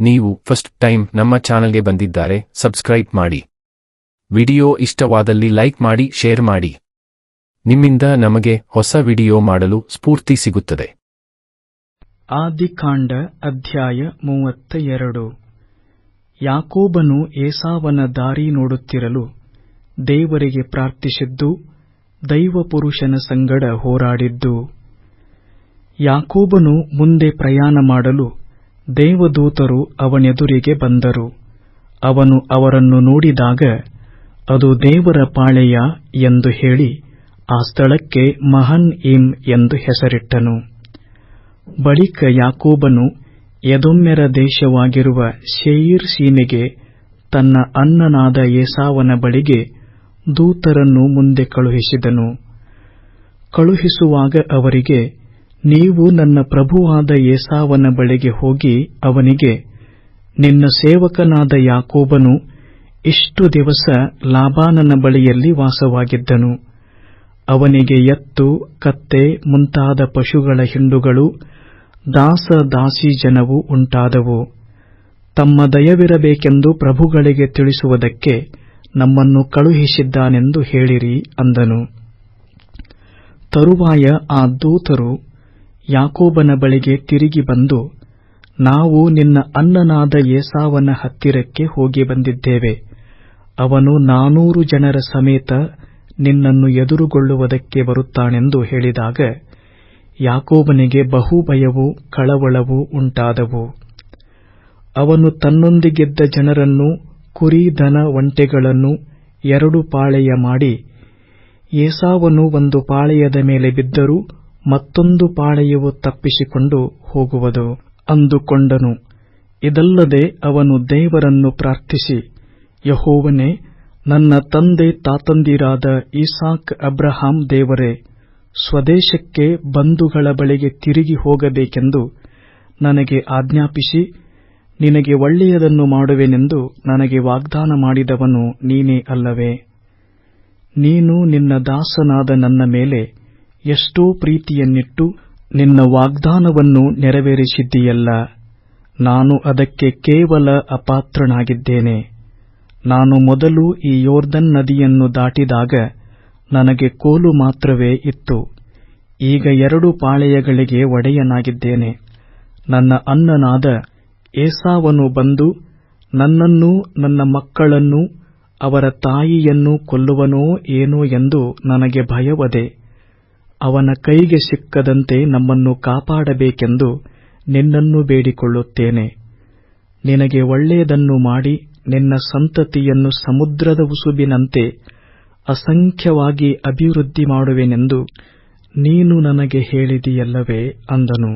ನೀವು first time ನಮ್ಮ ಚಾನಲ್ಗೆ ಬಂದಿದ್ದಾರೆ, ಸಬ್ಸ್ಕ್ರೈಬ್ ಮಾಡಿ. ವಿಡಿಯೋ ಇಷ್ಟವಾದಲ್ಲಿ ಲೈಕ್ ಮಾಡಿ, ಶೇರ್ ಮಾಡಿ. ನಿಮ್ಮಿಂದ ನಮಗೆ ಹೊಸ ವಿಡಿಯೋ ಮಾಡಲು ಸ್ಫೂರ್ತಿ ಸಿಗುತ್ತದೆ. ಆದಿಕಾಂಡ ಅಧ್ಯಾಯ ಮೂವತ್ತ ಎರಡು ಯಾಕೋಬನು ಏಸಾವನ ದಾರಿ ನೋಡುತ್ತಿರಲು ದೇವರಿಗೆ ಪ್ರಾರ್ಥಿಸಿದ್ದು, ದೈವಪುರುಷನ ಸಂಗಡ ಹೋರಾಡಿದ್ದು. ಯಾಕೋಬನು ಮುಂದೆ ಪ್ರಯಾಣ ಮಾಡಲು ದೇವದೂತರು ಅವನೆದುರಿಗೆ ಬಂದರು. ಅವನು ಅವರನ್ನು ನೋಡಿದಾಗ, ಅದು ದೇವರ ಪಾಳೆಯ ಎಂದು ಹೇಳಿ, ಆ ಸ್ಥಳಕ್ಕೆ ಮಹನ್ ಇಮ್ ಎಂದು ಹೆಸರಿಟ್ಟನು. ಬಳಿಕ ಯಾಕೋಬನು ಎದೊಮ್ಮೆರ ದೇಶವಾಗಿರುವ ಶೇಯಿರ್ ಸೀಮೆಗೆ ತನ್ನ ಅಣ್ಣನಾದ ಏಸಾವನ ಬಳಿಗೆ ದೂತರನ್ನು ಮುಂದೆ ಕಳುಹಿಸಿದನು. ಕಳುಹಿಸುವಾಗ ಅವರಿಗೆ ನೀವು ನನ್ನ ಪ್ರಭುವಾದ ಏಸಾವನ ಬಳಿಗೆ ಹೋಗಿ ಅವನಿಗೆ, ನಿನ್ನ ಸೇವಕನಾದ ಯಾಕೋಬನು ಇಷ್ಟು ದಿವಸ ಲಾಬಾನನ ಬಳಿಯಲ್ಲಿ ವಾಸವಾಗಿದ್ದನು. ಅವನಿಗೆ ಎತ್ತು, ಕತ್ತೆ, ಮುಂತಾದ ಪಶುಗಳ ಹಿಂಡುಗಳು, ದಾಸ, ದಾಸಿ ಜನವು ಉಂಟಾದವು. ತಮ್ಮ ದಯವಿರಬೇಕೆಂದು ಪ್ರಭುಗಳಿಗೆ ತಿಳಿಸುವುದಕ್ಕೆ ನಮ್ಮನ್ನು ಕಳುಹಿಸಿದ್ದಾನೆಂದು ಹೇಳಿರಿ ಅಂದನು. ತರುವಾಯ ಆ ದೂತರು ಯಾಕೋಬನ ಬಳಿಗೆ ತಿರುಗಿ ಬಂದು, ನಾವು ನಿನ್ನ ಅನ್ನನಾದ ಏಸಾವನ ಹತ್ತಿರಕ್ಕೆ ಹೋಗಿ ಬಂದಿದ್ದೇವೆ. ಅವನು ನಾನೂರು ಜನರ ಸಮೇತ ನಿನ್ನನ್ನು ಎದುರುಗೊಳ್ಳುವುದಕ್ಕೆ ಬರುತ್ತಾನೆಂದು ಹೇಳಿದಾಗ, ಯಾಕೋಬನಿಗೆ ಬಹುಭಯವೂ ಕಳವಳವೂ ಉಂಟಾದವು. ಅವನು ತನ್ನೊಂದಿಗಿದ್ದ ಜನರನ್ನು, ಕುರಿ, ದನ, ಒಂಟೆಗಳನ್ನು ಎರಡು ಪಾಳೆಯ ಮಾಡಿ, ಏಸಾವನು ಒಂದು ಪಾಳೆಯದ ಮೇಲೆ ಬಿದ್ದರೂ ಮತ್ತೊಂದು ಪಾಳೆಯವು ತಪ್ಪಿಸಿಕೊಂಡು ಹೋಗುವುದು. ಅಂದುಕೊಂಡನು, ಇದಲ್ಲದೆ ಅವನು ದೇವರನ್ನು ಪ್ರಾರ್ಥಿಸಿ, ಯಹೋವನೇ, ನನ್ನ ತಂದೆ ತಾತಂದಿರಾದ ಇಸಾಕ್ ಅಬ್ರಹಾಂ ದೇವರೇ, ಸ್ವದೇಶಕ್ಕೆ ಬಂಧುಗಳ ಬಳಿಗೆ ತಿರುಗಿ ಹೋಗಬೇಕೆಂದು ನನಗೆ ಆಜ್ಞಾಪಿಸಿ, ನಿನಗೆ ಒಳ್ಳೆಯದನ್ನು ಮಾಡುವೆನೆಂದು ನನಗೆ ವಾಗ್ದಾನ ಮಾಡಿದವನು ನೀನೇ ಅಲ್ಲವೇ. ನೀನು ನಿನ್ನ ದಾಸನಾದ ನನ್ನ ಮೇಲೆ ಎಷ್ಟೋ ಪ್ರೀತಿಯನ್ನಿಟ್ಟು ನಿನ್ನ ವಾಗ್ದಾನವನ್ನು ನೆರವೇರಿಸಿದ್ದೀಯಲ್ಲ. ನಾನು ಅದಕ್ಕೆ ಕೇವಲ ಅಪಾತ್ರನಾಗಿದ್ದೇನೆ. ನಾನು ಮೊದಲು ಈ ಯೋರ್ದನ್ ನದಿಯನ್ನು ದಾಟಿದಾಗ ನನಗೆ ಕೋಲು ಮಾತ್ರವೇ ಇತ್ತು. ಈಗ ಎರಡು ಪಾಳೆಯಗಳಿಗೆ ಒಡೆಯನಾಗಿದ್ದೇನೆ. ನನ್ನ ಅಣ್ಣನಾದ ಏಸಾವನು ಬಂದು ನನ್ನನ್ನೂ ನನ್ನ ಮಕ್ಕಳನ್ನೂ ಅವರ ತಾಯಿಯನ್ನೂ ಕೊಲ್ಲುವನೋ ಏನೋ ಎಂದು ನನಗೆ ಭಯವದೆ. ಅವನ ಕೈಗೆ ಸಿಕ್ಕದಂತೆ ನಮ್ಮನ್ನು ಕಾಪಾಡಬೇಕೆಂದು ನಿನ್ನನ್ನು ಬೇಡಿಕೊಳ್ಳುತ್ತೇನೆ. ನಿನಗೆ ಒಳ್ಳೆಯದನ್ನು ಮಾಡಿ ನಿನ್ನ ಸಂತತಿಯನ್ನು ಸಮುದ್ರದ ಉಸುಬಿನಂತೆ ಅಸಂಖ್ಯವಾಗಿ ಅಭಿವೃದ್ಧಿ ಮಾಡುವೆನೆಂದು ನೀನು ನನಗೆ ಹೇಳಿದಿಯಲ್ಲವೇ ಅಂದನು.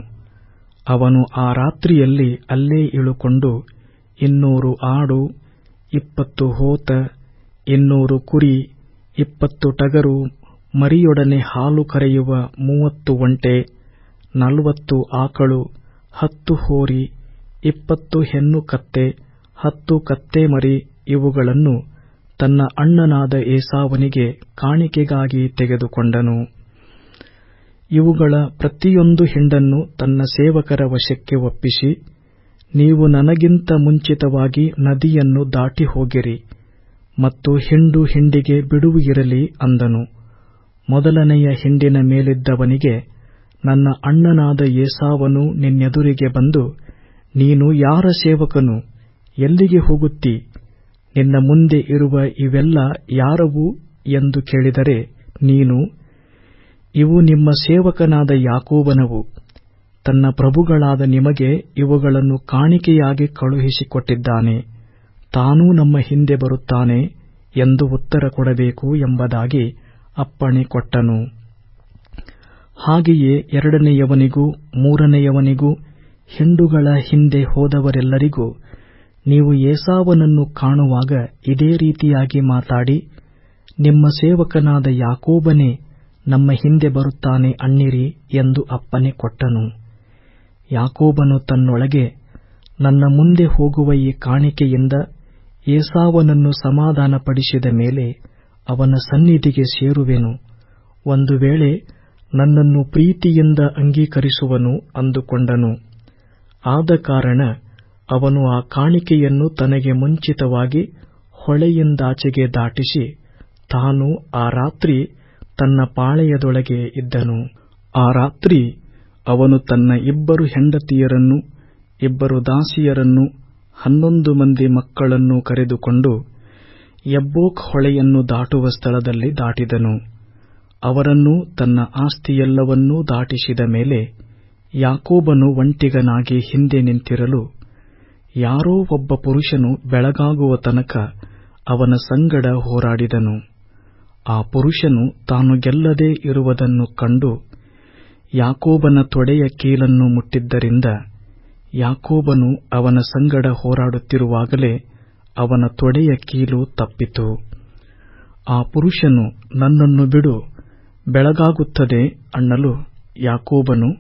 ಅವನು ಆ ರಾತ್ರಿಯಲ್ಲಿ ಅಲ್ಲೇ ಇಳುಕೊಂಡು ಇನ್ನೂರು ಆಡು, ಇಪ್ಪತ್ತು ಹೋತ, ಇನ್ನೂರು ಕುರಿ, ಇಪ್ಪತ್ತು ಟಗರು ಮರಿಯೊಡನೆ ಹಾಲು ಕರೆಯುವ ಮೂವತ್ತು ಒಂಟೆ, ನಲವತ್ತು ಆಕಳು, ಹತ್ತು ಹೋರಿ, ಇಪ್ಪತ್ತು ಹೆಣ್ಣು ಕತ್ತೆ, ಹತ್ತು ಕತ್ತೆ ಮರಿ ಇವುಗಳನ್ನು ತನ್ನ ಅಣ್ಣನಾದ ಏಸಾವನಿಗೆ ಕಾಣಿಕೆಗಾಗಿ ತೆಗೆದುಕೊಂಡನು. ಇವುಗಳ ಪ್ರತಿಯೊಂದು ಹಿಂಡನ್ನು ತನ್ನ ಸೇವಕರ ವಶಕ್ಕೆ ಒಪ್ಪಿಸಿ, ನೀವು ನನಗಿಂತ ಮುಂಚಿತವಾಗಿ ನದಿಯನ್ನು ದಾಟಿ ಹೋಗಿರಿ ಮತ್ತು ಹಿಂಡು ಹಿಂಡಿಗೆ ಬಿಡುವು ಇರಲಿ ಅಂದನು. ಮೊದಲನೆಯ ಹಿಂಡಿನ ಮೇಲಿದ್ದವನಿಗೆ, ನನ್ನ ಅಣ್ಣನಾದ ಏಸಾವನು ನಿನ್ನೆದುರಿಗೆ ಬಂದು, ನೀನು ಯಾರ ಸೇವಕನು? ಎಲ್ಲಿಗೆ ಹೋಗುತ್ತಿ? ನಿನ್ನ ಮುಂದೆ ಇರುವ ಇವೆಲ್ಲ ಯಾರವು? ಎಂದು ಕೇಳಿದರೆ, ನೀನು, ಇವು ನಿಮ್ಮ ಸೇವಕನಾದ ಯಾಕೋಬನವು. ತನ್ನ ಪ್ರಭುಗಳಾದ ನಿಮಗೆ ಇವುಗಳನ್ನು ಕಾಣಿಕೆಯಾಗಿ ಕಳುಹಿಸಿಕೊಟ್ಟಿದ್ದಾನೆ. ತಾನೂ ನಮ್ಮ ಹಿಂದೆ ಬರುತ್ತಾನೆ ಎಂದು ಉತ್ತರ ಕೊಡಬೇಕು ಎಂಬುದಾಗಿ ಅಪ್ಪಣೆ ಕೊಟ್ಟನು. ಹಾಗೆಯೇ ಎರಡನೆಯವನಿಗೂ ಮೂರನೆಯವನಿಗೂ ಹಿಂಡುಗಳ ಹಿಂದೆ ಹೋದವರೆಲ್ಲರಿಗೂ ನೀವು ಏಸಾವನನ್ನು ಕಾಣುವಾಗ ಇದೇ ರೀತಿಯಾಗಿ ಮಾತಾಡಿ, ನಿಮ್ಮ ಸೇವಕನಾದ ಯಾಕೋಬನೇ ನಮ್ಮ ಹಿಂದೆ ಬರುತ್ತಾನೆ ಅಣ್ಣಿರಿ ಎಂದು ಅಪ್ಪನೆ ಕೊಟ್ಟನು. ಯಾಕೋಬನು ತನ್ನೊಳಗೆ, ನನ್ನ ಮುಂದೆ ಹೋಗುವ ಈ ಕಾಣಿಕೆಯಿಂದ ಏಸಾವನನ್ನು ಸಮಾಧಾನಪಡಿಸಿದ ಮೇಲೆ ಅವನ ಸನ್ನಿಧಿಗೆ ಸೇರುವೆನು. ಒಂದು ವೇಳೆ ನನ್ನನ್ನು ಪ್ರೀತಿಯಿಂದ ಅಂಗೀಕರಿಸುವನು ಅಂದುಕೊಂಡನು. ಆದ ಕಾರಣ ಅವನು ಆ ಕಾಣಿಕೆಯನ್ನು ತನಗೆ ಮುಂಚಿತವಾಗಿ ಹೊಳೆಯಿಂದಾಚೆಗೆ ದಾಟಿಸಿ ತಾನು ಆ ರಾತ್ರಿ ತನ್ನ ಪಾಳೆಯದೊಳಗೆ ಇದ್ದನು. ಆ ರಾತ್ರಿ ಅವನು ತನ್ನ ಇಬ್ಬರು ಹೆಂಡತಿಯರನ್ನು, ಇಬ್ಬರು ದಾಸಿಯರನ್ನು, ಹನ್ನೊಂದು ಮಂದಿ ಮಕ್ಕಳನ್ನು ಕರೆದುಕೊಂಡು ಯಬ್ಬೋಕ್ ಹೊಳೆಯನ್ನು ದಾಟುವ ಸ್ಥಳದಲ್ಲಿ ದಾಟಿದನು. ಅವರನ್ನು ತನ್ನ ಆಸ್ತಿಯೆಲ್ಲವನ್ನೂ ದಾಟಿಸಿದ ಮೇಲೆ ಯಾಕೋಬನು ಒಂಟಿಗನಾಗಿ ಹಿಂದೆ ನಿಂತಿರಲು ಯಾರೋ ಒಬ್ಬ ಪುರುಷನು ಬೆಳಗಾಗುವ ತನಕ ಅವನ ಸಂಗಡ ಹೋರಾಡಿದನು. ಆ ಪುರುಷನು ತಾನು ಗೆಲ್ಲದೆ ಇರುವುದನ್ನು ಕಂಡು ಯಾಕೋಬನ ತೊಡೆಯ ಕೀಲನ್ನು ಮುಟ್ಟಿದ್ದರಿಂದ ಯಾಕೋಬನು ಅವನ ಸಂಗಡ ಹೋರಾಡುತ್ತಿರುವಾಗಲೇ ಅವನ ತೊಡೆಯ ಕೀಲು ತಪ್ಪಿತು. ಆ ಪುರುಷನು ನನ್ನನ್ನು ಬಿಡು, ಬೆಳಗಾಗುತ್ತದೆ ಅನ್ನಲು ಯಾಕೋಬನು,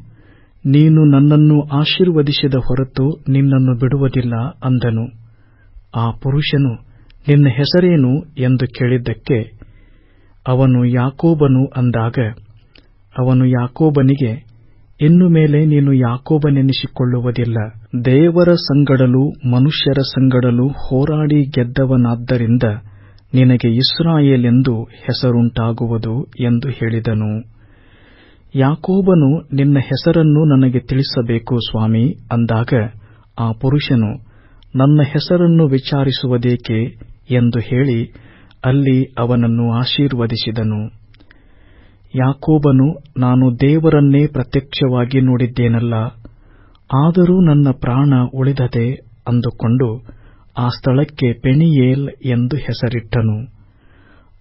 ನೀನು ನನ್ನನ್ನು ಆಶೀರ್ವದಿಸಿದ ಹೊರತು ನಿನ್ನನ್ನು ಬಿಡುವುದಿಲ್ಲ ಅಂದನು. ಆ ಪುರುಷನು, ನಿನ್ನ ಹೆಸರೇನು ಎಂದು ಕೇಳಿದ್ದಕ್ಕೆ ಅವನು ಯಾಕೋಬನು ಅಂದಾಗ, ಅವನು ಯಾಕೋಬನಿಗೆ, ಇನ್ನು ಮೇಲೆ ನೀನು ಯಾಕೋಬನೆನಿಸಿಕೊಳ್ಳುವುದಿಲ್ಲ. ದೇವರ ಸಂಗಡಲು, ಮನುಷ್ಯರ ಸಂಗಡಲು ಹೋರಾಡಿ ಗೆದ್ದವನಾದ್ದರಿಂದ ನಿನಗೆ ಇಸ್ರಾಯೇಲೆಂದು ಹೆಸರುಂಟಾಗುವುದು ಎಂದು ಹೇಳಿದನು. ಯಾಕೋಬನು ನಿನ್ನ ಹೆಸರನ್ನು ನನಗೆ ತಿಳಿಸಬೇಕು ಸ್ವಾಮಿ ಅಂದಾಗ ಆ ಪುರುಷನು, ನನ್ನ ಹೆಸರನ್ನು ವಿಚಾರಿಸುವುದೇಕೆ ಎಂದು ಹೇಳಿ ಅಲ್ಲಿ ಅವನನ್ನು ಆಶೀರ್ವದಿಸಿದನು. ಯಾಕೋಬನು, ನಾನು ದೇವರನ್ನೇ ಪ್ರತ್ಯಕ್ಷವಾಗಿ ನೋಡಿದ್ದೇನಲ್ಲ ಆದರೂ ನನ್ನ ಪ್ರಾಣ ಉಳಿದದೆ ಅಂದುಕೊಂಡು ಆ ಸ್ಥಳಕ್ಕೆ ಪೆನಿಯೇಲ್ ಎಂದು ಹೆಸರಿಟ್ಟನು.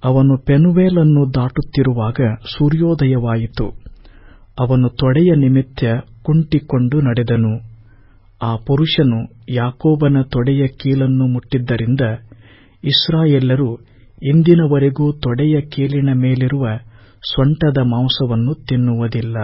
ಅವನು ಪೆನುವೇಲನ್ನು ದಾಟುತ್ತಿರುವಾಗ ಸೂರ್ಯೋದಯವಾಯಿತು. ಅವನು ತೊಡೆಯ ನಿಮಿತ್ತ ಕುಂಟಿಕೊಂಡು ನಡೆದನು. ಆ ಪುರುಷನು ಯಾಕೋಬನ ತೊಡೆಯ ಕೀಲನ್ನು ಮುಟ್ಟಿದ್ದರಿಂದ ಇಸ್ರಾಯೆಲ್ಲರೂ ಇಂದಿನವರೆಗೂ ತೊಡೆಯ ಕೀಲಿನ ಮೇಲಿರುವ ಸೊಂಟದ ಮಾಂಸವನ್ನು ತಿನ್ನುವುದಿಲ್ಲ.